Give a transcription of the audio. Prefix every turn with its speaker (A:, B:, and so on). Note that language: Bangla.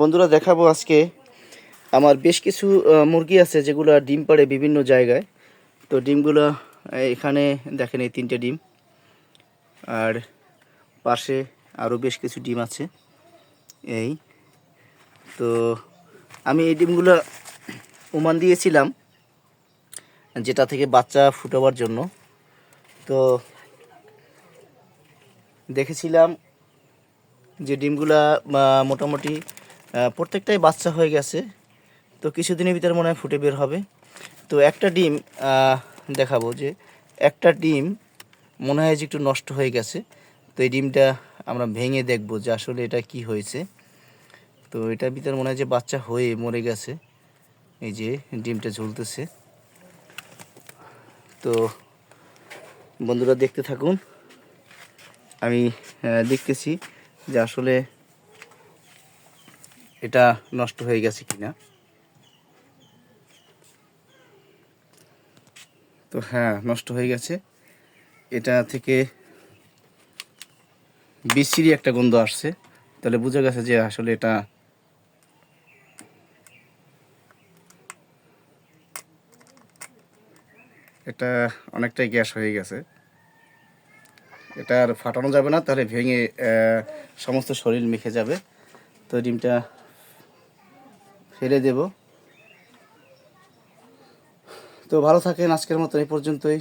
A: বন্ধুরা, দেখাবো আজকে আমার বেশ কিছু মুরগি আছে যেগুলো ডিম পাড়ে বিভিন্ন জায়গায়। তো ডিমগুলো এখানে দেখেন এই তিনটে ডিম। আর পাশে আরও বেশ কিছু ডিম আছে। এই। তো আমি এই ডিমগুলো উমান দিয়েছিলাম যেটা থেকে বাচ্চা ফুটাবার জন্য। তো দেখেছিলাম যে ডিমগুলা মোটামুটি প্রত্যেকটাই বাচ্চা হয়ে গেছে। তো কিছুদিনের ভিতরে মনে হয় ফুটে বের হবে। তো একটা ডিম দেখাবো যে একটা ডিম মনে হয় যে একটু নষ্ট হয়ে গেছে। তো এই ডিমটা আমরা ভেঙে দেখব যে আসলে এটা কি হয়েছে। তো এটার ভিতরে মনে হয় যে বাচ্চা হয়ে মরে গেছে। এই যে ডিমটা ঝুলতেছে। তো বন্ধুরা দেখতে থাকুন। আমি দেখতেছি যে আসলে এটা নষ্ট হয়ে গেছে কিনা? তো হ্যাঁ নষ্ট হয়ে গেছে। এটা থেকে বিশ্রী একটা গন্ধ আসছে। তাহলে বোঝা গেছে যে আসলে এটা এটা অনেকটাই গ্যাস হয়ে গেছে। এটা আর ফাটানো যাবে না, তাহলে ভেঙে সমস্ত শরীর মেখে যাবে। তো ডিমটা ফেলে দেব। তো ভালো থাকেন আজকের মতো এই পর্যন্তই।